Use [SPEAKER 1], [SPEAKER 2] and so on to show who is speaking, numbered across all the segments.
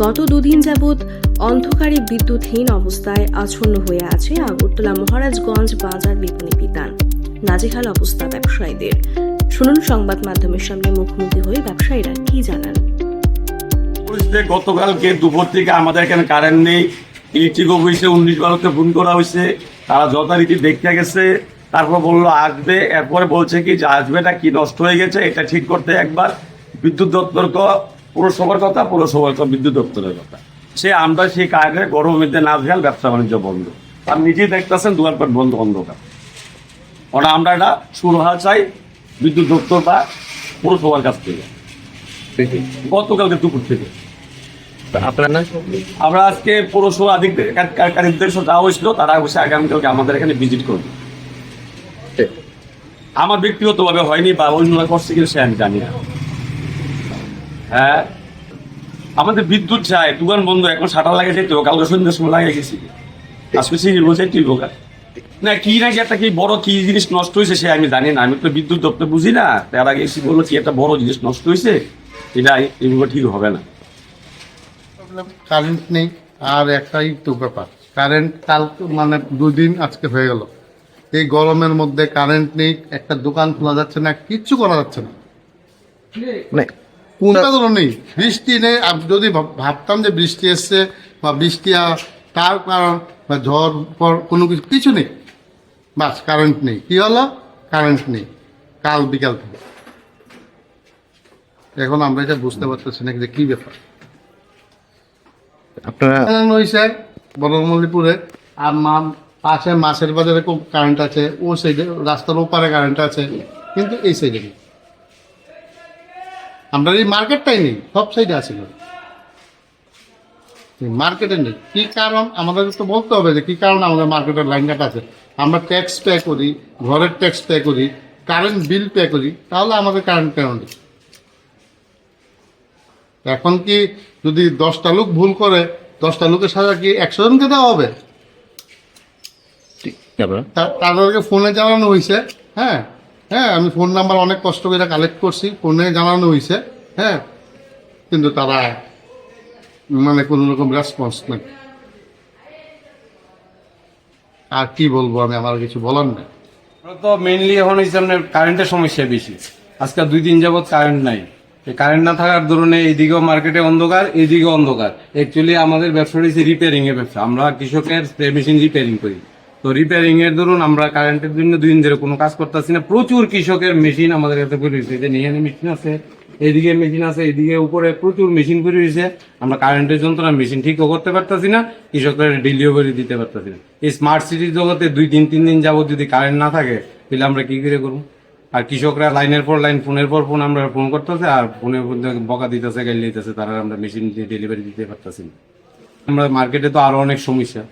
[SPEAKER 1] গত দুদিন যাবৎ অন্ধকারে বিদ্যুৎহীন অবস্থায় আচ্ছন্ন হয়ে আছে আগরতলা মহারাজগঞ্জ বাজার বিপণী বিতান। নাজেহাল অবস্থা ব্যবসায়ীদের। শুনুন সংবাদ মাধ্যমের সামনে মুখোমুখি হয়ে ব্যবসায়ীরা কি জানান।
[SPEAKER 2] গতকালকে দুপুর থেকে আমাদের এখানে কারেন্ট নেই। ইলেকট্রিক অফিসে উনিশ বারোতে ফোন করা হয়েছে। তারা যথারীতি দেখতে গেছে। তারপর বলল, আসবে। এরপরে বলছে কি, যে আসবেটা কি নষ্ট হয়ে গেছে, এটা ঠিক করতে একবার। বিদ্যুৎ দপ্তর ক- পুরসভার কথা পুরসভার কথা বিদ্যুৎ দপ্তরের কথা। সে আমরা সেই কারণে গরমের মধ্যে না গেল ব্যবসা বাণিজ্য বন্ধ। আর নিজেই দেখতেছেন দোকানপাট বন্ধ অন্ধকার। কারণ আমরা এটা সুরাহা চাই বিদ্যুৎ দপ্তর বা পুরসভার কাছ থেকে। গতকালকে দুপুর থেকে।
[SPEAKER 3] আপনার না
[SPEAKER 2] আমরা আজকে পৌরসভা আধিকারিকদের সাথে যাওয়া হয়েছিল তারা অবশ্যই আগামীকালকে আমাদের এখানে ভিজিট করবে। আমার ব্যক্তিগতভাবে হয়নি বা অন্য করছে কিনা সে আমি জানি না। হ্যাঁ? আমাদের বিদ্যুৎ চাই দোকান বন্ধ এখন সাটার লাগে যেত কালকে সন্ধ্যার সময় লাগে গেছি। আজকে সিরিজ বলছে তুই বোকা। না কি নাকি একটা কি বড় কি জিনিস নষ্ট হয়েছে সে আমি জানি না আমি তো বিদ্যুৎ দপ্তর বুঝি না। তার আগে এসে বলল কি একটা বড় জিনিস নষ্ট হয়েছে এটা এগুলো ঠিক হবে না।
[SPEAKER 4] কারেন্ট নেই আর একটাই তো ব্যাপার। কারেন্ট কাল মানে দুদিন আজকে হয়ে গেল। এই গরমের মধ্যে কারেন্ট নেই একটা দোকান খোলা যাচ্ছে না কিচ্ছু করা যাচ্ছে না।
[SPEAKER 3] মানে কোন
[SPEAKER 4] নেই। বৃষ্টি নেই যদি ভাবতাম যে বৃষ্টি এসছে বা বৃষ্টি তার কারণ বা ঝড় পর কোনো কিছু কিছু নেই। বাস কারেন্ট নেই। কি হলো? কারেন্ট নেই। কাল বিকাল থেকে। এখন আমরা এটা বুঝতে পারতেছি না যে কি ব্যাপার।
[SPEAKER 3] আপনারা
[SPEAKER 4] হয়েছে বনমল্লিপুরে আর মা পাশে মাছের বাজারে কারেন্ট আছে ও সাইডে রাস্তার ওপারে কারেন্ট আছে কিন্তু এই সাইডে নেই। আমরা এই মার্কেটটাই নেই সব সাইডে আছে মার্কেটে নেই। কি কারণ? আমাদের তো বলতে হবে যে কি কারণ আমাদের মার্কেটের লাইন কাটা আছে। আমরা ট্যাক্স পে করি ঘরের ট্যাক্স পে করি কারেন্ট বিল পে করি তাহলে আমাদের কারেন্ট কেন নেই। এখন কি যদি দশটা লোক ভুল করে দশটা লোকের সাজা কি একশো জনকে দেওয়া হবে? তাদেরকে ফোনে জানানো হয়েছে হ্যাঁ? হ্যাঁ আমি ফোন নাম্বার অনেক কষ্ট করে কালেক্ট করছি ফোনে জানানো হয়েছে হ্যাঁ কিন্তু তারা মানে কোনো রকম রেসপন্স নেই। আর কি বলব আমি, আমার কিছু বলার নেই।
[SPEAKER 5] তো মেইনলি এখন হচ্ছে আপনার কারেন্টের সমস্যা বেশি। আজকে দুই দিন যাবত কারেন্ট নাই। কারেন্ট না থাকার দরুনে এইদিকেও মার্কেটে অন্ধকার এইদিকে অন্ধকার। অ্যাকচুয়ালি আমাদের ব্যবসা হচ্ছে রিপেয়ারিং এর ব্যবসা। আমরা কৃষকের মেশিন রিপেয়ারিং করি। তো রিপেয়ারিং এর ধরুন আমরা কারেন্টের জন্য দুই ধরে কোনো কাজ করতেছি না। প্রচুর কৃষকের মেশিন আমাদের কাছে পড়ে রয়েছে। যে নিহানি মেশিন আছে এদিকে মেশিন আছে এদিকে উপরে প্রচুর মেশিন পড়ে রয়েছে। আমরা কারেন্টের যন্ত্রণা মেশিন ঠিকও করতে পারতাছি না কৃষকের ডেলিভারি দিতে পারতাছি না। এই স্মার্ট সিটির জগতে দুই দিন, তিন দিন যাবত যদি কারেন্ট না থাকে, তাহলে আমরা কি করে করব? আর কৃষকরা লাইনের পর লাইন ফোনের পর ফোন আমরা ফোন করতেছে, আর ফোনের বকা দিতেছে গাইল দিতেছে, তারা আমরা মেশিন দিয়ে ডেলিভারি দিতে পারতাছি না। আমরা মার্কেটে তো আরও অনেক সমস্যা।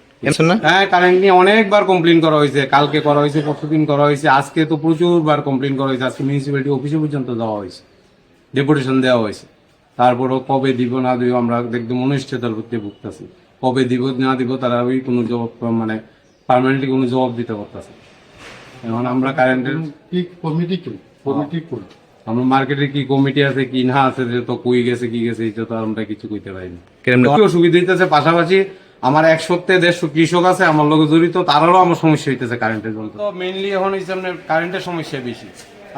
[SPEAKER 5] হ্যাঁ কারেন্ট নিয়ে অনেকবার কমপ্লেন করা হয়েছে। কালকে করা হয়েছে পরশুদিন করা হয়েছে আজকে তো প্রচুর বার কমপ্লেন করা হয়েছে। আজকে মিউনিসিপ্যালিটি অফিসে পর্যন্ত দেওয়া হয়েছে। ডেপুটেশন দেওয়া হয়েছে। তারপরও কবে দিব না দিব আমরা অনিশ্চয়তার ভুগতেছি। কবে দিব না দিব তারা ওই কোনো জবাব মানে পার্মানেন্টলি কোনো জবাব দিতে পারতেছে এখন আমরা কারেন্টের
[SPEAKER 4] কি কমিটি কি? কমিটি করি
[SPEAKER 5] আমরা মার্কেটে কি কমিটি আছে কি না আছে যে তো কই গেছে কি গেছে এটা তো আর আমরা কিছু কইতে পারিনি। অসুবিধা হইতেছে? পাশাপাশি আমার এক সপ্তাহে দেড়শো কৃষক আছে, আমার লোক জড়িত, তারারও আমার সমস্যা হইতেছে কারেন্টের জন্য। তো মেইনলি এখন হচ্ছে আপনার কারেন্টের সমস্যা বেশি।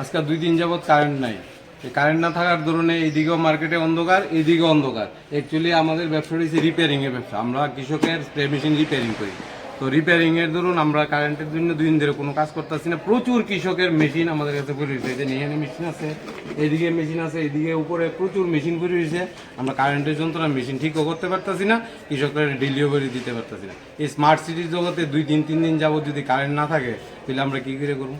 [SPEAKER 5] আজকে দুই দিন যাবৎ কারেন্ট নাই। এই কারেন্ট না থাকার ধরনে এইদিকেও মার্কেটে অন্ধকার এইদিকে অন্ধকার। অ্যাকচুয়ালি আমাদের ব্যবসা হচ্ছে রিপেয়ারিংয়ের ব্যবসা। আমরা কৃষকের স্প্রে মেশিন রিপেয়ারিং করি। তো রিপেয়ারিং এর ধরুন আমরা কারেন্টের জন্য দুই দিন ধরে কোনো কাজ করতেছি না। প্রচুর কৃষকের মেশিন আমাদের কাছে পড়ে রয়েছে। যে নিহানি মেশিন আছে এদিকে মেশিন আছে এদিকে উপরে প্রচুর মেশিন পড়ে রয়েছে। আমরা কারেন্টের যন্ত্রণা মেশিন ঠিকও করতে পারতাছি না, কৃষকরা ডেলিভারি দিতে পারতাছি না। এই স্মার্ট সিটির জগতে দুই দিন, তিন দিন যাবত যদি কারেন্ট না থাকে, তাহলে আমরা কী করে করব?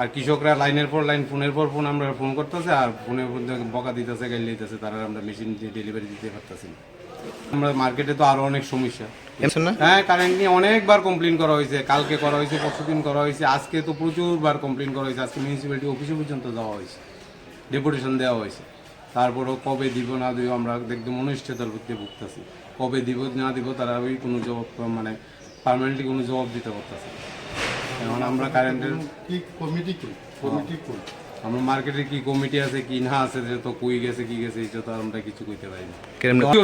[SPEAKER 5] আর কৃষকরা লাইনের পর লাইন ফোনের পর ফোন আমরা ফোন করতেছে, আর ফোনের বকা দিতেছে গাইল দিতেছে, তারা আমরা মেশিন দিয়ে ডেলিভারি দিতে পারতাছি না। আমরা মার্কেটে তো আরও অনেক সমস্যা। হ্যাঁ কারেন্ট নিয়ে অনেকবার কমপ্লেন করা হয়েছে কালকে করা হয়েছে পরশুদিন করা হয়েছে আজকে তো প্রচুর বার কমপ্লেন করা হয়েছে আজকে মিউনিসিপ্যালিটি অফিসে পর্যন্ত দেওয়া হয়েছে ডেপুটেশন দেওয়া হয়েছে। তারপরও কবে দিব না দিব আমরা দেখতে অনিশ্চয়তার করতে ভুগতেছি। কবে দিব না দিব তারা ওই কোনো জবাব মানে পার্মানেন্টলি কোনো জবাব দিতে পারতেছে এখন আমরা কারেন্টের
[SPEAKER 4] কমিটি কমিটি করি
[SPEAKER 5] আমার মার্কেটে কি কমিটি আছে কি না আছে যে তো কই গেছে কি গেছে এটা তো আমরা কিছু কইতে পারি না।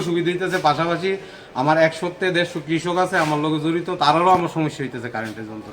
[SPEAKER 5] অসুবিধা হইতেছে? পাশাপাশি আমার এক সপ্তাহে দেড়শো কৃষক আছে আমার লোকে জড়িত তারারও আমার সমস্যা হইতেছে কারেন্টের যন্ত্র